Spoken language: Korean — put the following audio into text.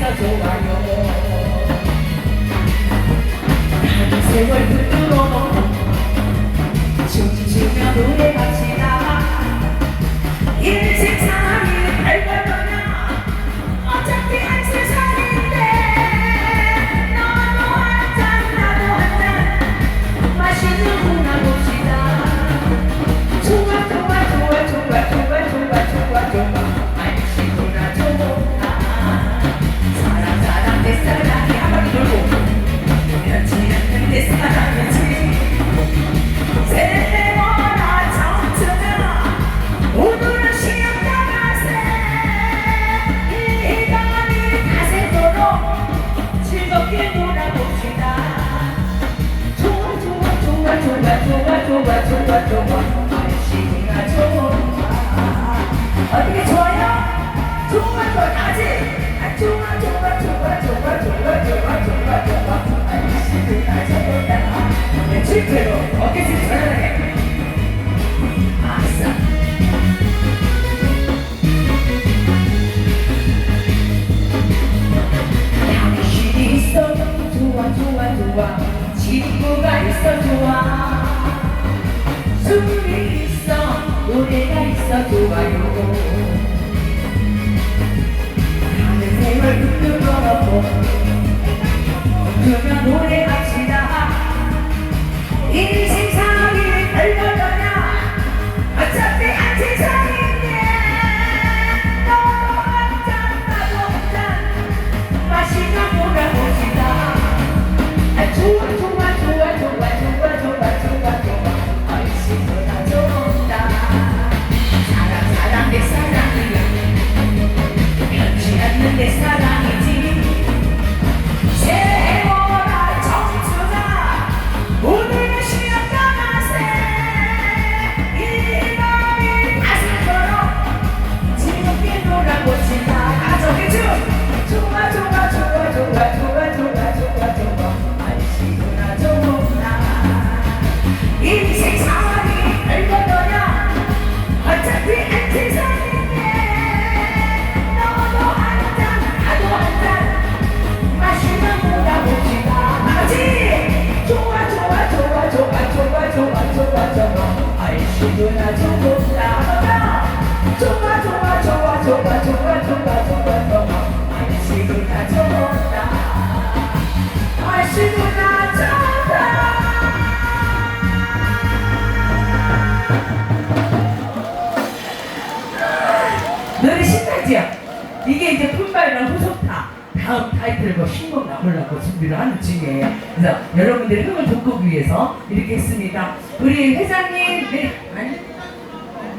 esta zona 自由落空 지구가 있어 좋아 너희 신나지야? 이게 이제 품발이나 후속타 다음 타이틀과 뭐 신곡 나오려고 준비를 하는 중이에요. 그래서 여러분들의 흥을 돋구기 위해서 이렇게 했습니다. 우리 회장님, 네, 아니,